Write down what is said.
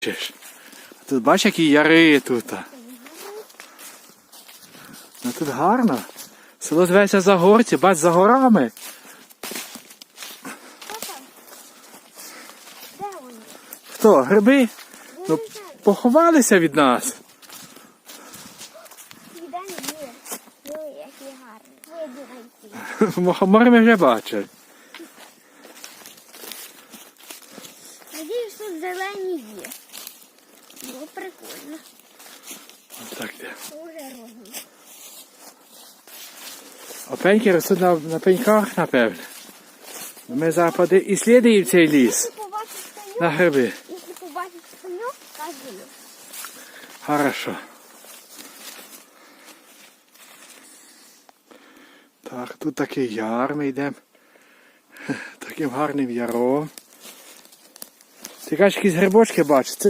Тут бач, які яри тут. Ну тут гарно. Село зветься Загорці, бач за горами. Хто? Гриби? Ну, поховалися від нас. Мухомори ми вже бачили. Надіюсь, тут зелені є. Прикольно. Так, де. Уже розум. Опеньки ростуть на, на пеньках, напевне. Ми зараз поди і слідуємо цей ліс на гриби. якщо побачиш коню, кажи. Хорошо. Так, тут такий яр ми йдемо. Таким гарним яром. Ти кажеш, якісь грибочки бачиш. Це